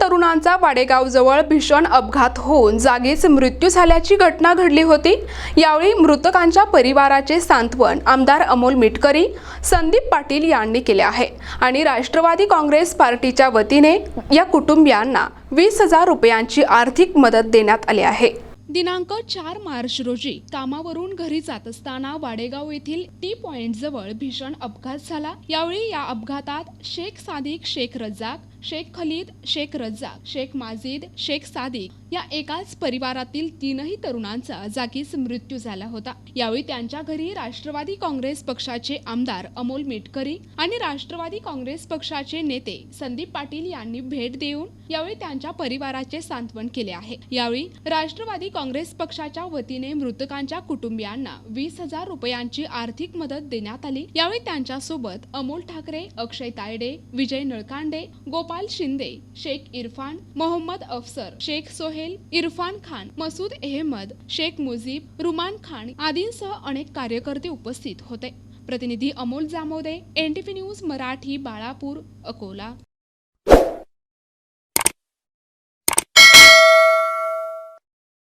तरुणांचा वाडेगावजवळ भीषण अपघात होऊन जागीच मृत्यू झाल्याची घटना घडली होती. यावेळी मृतकांच्या परिवाराचे सांत्वन आमदार अमोल मिटकरी संदीप पाटील यांनी केले आहे आणि राष्ट्रवादी काँग्रेस पार्टीच्या वतीने या कुटुंबियांना वीस हजार रुपयांची आर्थिक मदत देण्यात आली आहे. दिनांक चार मार्च रोजी कामावरून घरी जात असताना वाडेगाव येथील टी पॉइंट जवळ भीषण अपघात झाला. यावेळी या अपघातात शेख सादिक शेख रज्जाक शेख खलीद शेख रज्जाक शेख माजिद शेख सादिक या एकाच परिवारातील तीनही तरुणांचा जागीच मृत्यू झाला होता. यावेळी त्यांच्या घरी राष्ट्रवादी काँग्रेस पक्षाचे आमदार अमोल मेटकरी आणि राष्ट्रवादी काँग्रेस पक्षाचे नेते संदीप पाटील यांनी भेट देऊन यावेळी त्यांच्या परिवाराचे सांत्वन केले आहे. यावेळी राष्ट्रवादी काँग्रेस पक्षाच्या वतीने मृतकांच्या कुटुंबियांना वीस हजार रुपयांची आर्थिक मदत देण्यात आली. यावेळी त्यांच्यासोबत अमोल ठाकरे अक्षय तायडे विजय नळकांडे गोपाल शिंदे शेख इरफान मोहम्मद अफसर शेख सोहेल इरफान खान मसूद अहमद शेख मुजीब रुमान खान आदींसह अनेक कार्यकर्ते उपस्थित होते. प्रतिनिधी अमोल जामोदे एनटीव्ही न्यूज मराठी बाळापूर अकोला.